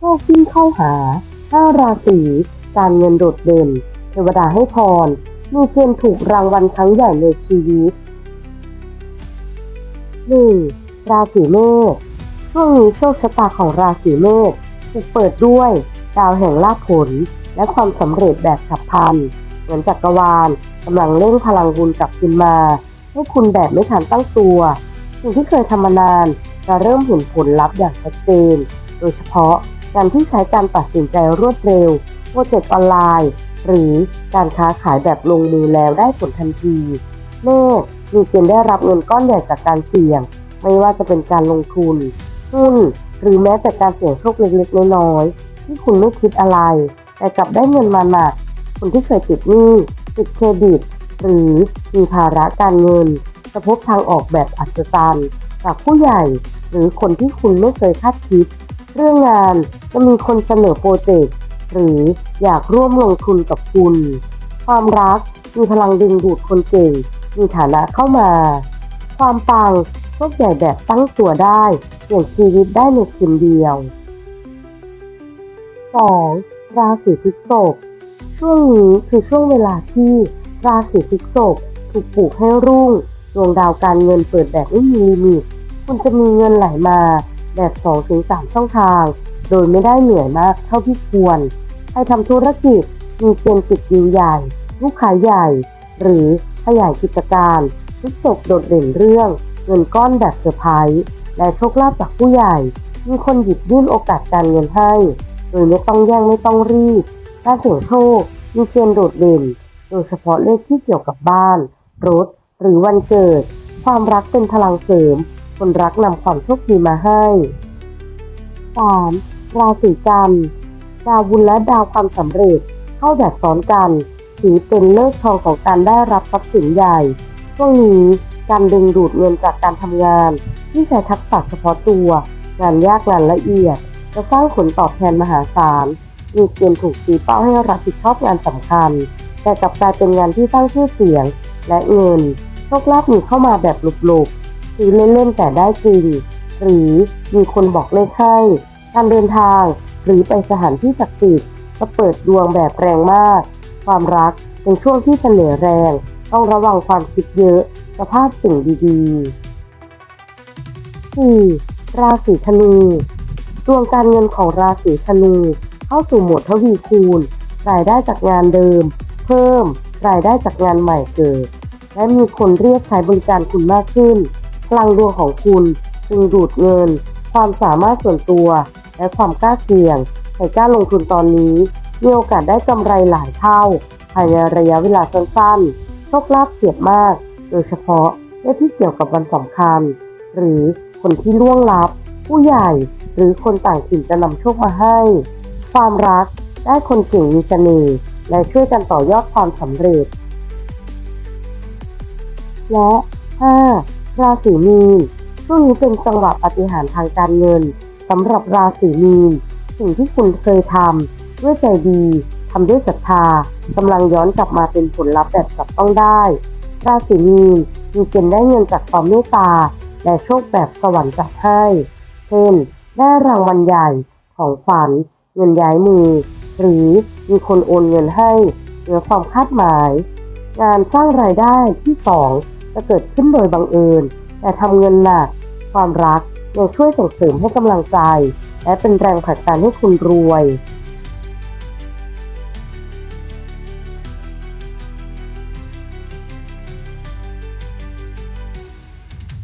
โชคยิ่งเข้าหาห้าราศีการเงินโดดเด่น เทวดาให้พร มีเกณฑ์ถูกรางวัลครั้งใหญ่ในชีวิต 1. ราศีเมษช่วงนี้โชคชะตาของราศีเมษถูกเปิดด้วย ดาวแห่งลาภผล และความสำเร็จแบบฉับพลัน เหมือนจักรวาลกำลังเร่งพลังบุญกลับคืนมา ให้คุณแบบไม่ทันตั้งตัว สิ่งที่เคยทำมานานจะเริ่มเห็นผลลัพธ์อย่างชัดเจน โดยเฉพาะ การที่ใช้การตัดสินใจรวดเร็ว โปรเจกต์ออนไลน์ หรือการค้าขายแบบลงมือแล้วได้ผลทันทีเมษมีเกณฑ์ได้รับเงินก้อนใหญ่จากการเสี่ยง ไม่ว่าจะเป็นการลงทุนหุ้นหรือแม้แต่การเสี่ยงโชคเล็กๆน้อยๆที่คุณไม่คิดอะไร แต่กลับได้เงินมาหนักคนที่เคยติดหนี้ติดเครดิต หรือมีภาระการเงินจะพบทางออกแบบอัศจรรย์จากผู้ใหญ่ หรือคนที่คุณไม่เคยคาดคิด เรื่องงานจะมีคนเสนอโปรเจกต์หรืออยากร่วมลงทุนกับคุณ ความรักมีพลังดึงดูดคนเก่ง มีฐานะเข้ามา ความปังโชคใหญ่แบบตั้งตัวได้เปลี่ยนชีวิตได้ในคืนเดียว 2. ราศีพฤษภช่วงนี้คือช่วงเวลาที่ราศีพฤษภถูกปลูกให้รุ่ง ดวงดาวการเงินเปิดแบบไม่มีลิมิต คุณจะมีเงินไหลมา แบบ 2-3 ช่องทาง โดยไม่ได้เหนื่อยมากเท่าที่ควร ใครทำธุรกิจมีเกณฑ์ติดดีลใหญ่ ลูกค้าใหญ่ หรือขยายกิจการพฤษภโดดเด่นเรื่อง เงินก้อนแบบเซอร์ไพรส์และโชคลาภจากผู้ใหญ่ มีคนหยิบยื่นโอกาสการเงินให้ โดยไม่ต้องแย่งไม่ต้องรีบการเสี่ยงโชคมีเกณฑ์โดดเด่น โดยเฉพาะเลขที่เกี่ยวกับบ้าน รถ หรือวันเกิด ความรักเป็นพลังเสริม คนรักนำความโชคดีมาให้ 3. ราศีกันดาวบุญและดาวความสำเร็จ เข้าแบบซ้อนกันถือเป็นเลิกทองของการได้รับทรัพย์สินใหญ่ช่วงนี้การดึงดูดเงินจากการทำงาน ที่ใช้ทักษะเฉพาะตัว งานยากงานละเอียด จะสร้างผลตอบแทนมหาศาลมีเกณฑ์ถูกตีเป้าให้รับผิดชอบงานสำคัญ แต่กลับกลายเป็นงานที่สร้างชื่อเสียง และเงินโชคลาภมีเข้ามาแบบหลบๆ ซื้อเล่นๆแต่ได้จริง หรือมีคนบอกเลขให้การเดินทาง หรือไปสถานที่ศักดิ์สิทธิ์จะเปิดดวงแบบแรงมาก ความรักเป็นช่วงที่เสน่ห์แรง ต้องระวังความคิดเยอะจะพลาดสิ่งดีๆ 4. ราศีธนูดวงการเงินของราศีธนูเข้าสู่โหมดทวีคูณ รายได้จากงานเดิม เพิ่ม รายได้จากงานใหม่เกิด และมีคนเรียกใช้บริการคุณมากขึ้น พลังดวงของคุณจึงดูดเงิน ความสามารถส่วนตัว และความกล้าเสี่ยงใครกล้าลงทุนตอนนี้มีโอกาสได้กำไรหลายเท่า ภายในระยะเวลาสั้นๆโชคลาภเฉียดมาก โดยเฉพาะเลขที่เกี่ยวกับวันสำคัญ หรือคนที่ล่วงลับ ผู้ใหญ่หรือคนต่างถิ่นจะนำโชคมาให้ ความรักได้คนเก่งมีเสน่ห์และช่วยกันต่อยอดความสำเร็จ และ 5. ราศีมีนช่วงนี้เป็นจังหวะปฏิหารทางการเงินสำหรับราศีมีนสิ่งที่คุณเคยทำด้วยใจดีทำด้วยศรัทธากำลังย้อนกลับมาเป็นผลลัพธ์แบบจับต้องได้ ราศีมีนมีเกณฑ์ได้เงินจากความเมตตา และโชคแบบสวรรค์จัดให้ เช่น ได้รางวัลใหญ่ของขวัญเงินย้ายมือ หรือมีคนโอนเงินให้เหนือความคาดหมาย งานสร้างรายได้ที่สอง จะเกิดขึ้นโดยบังเอิญ แต่ทำเงินหนักความรักยังช่วยส่งเสริมให้กำลังใจ และเป็นแรงผลักดันให้คุณรวย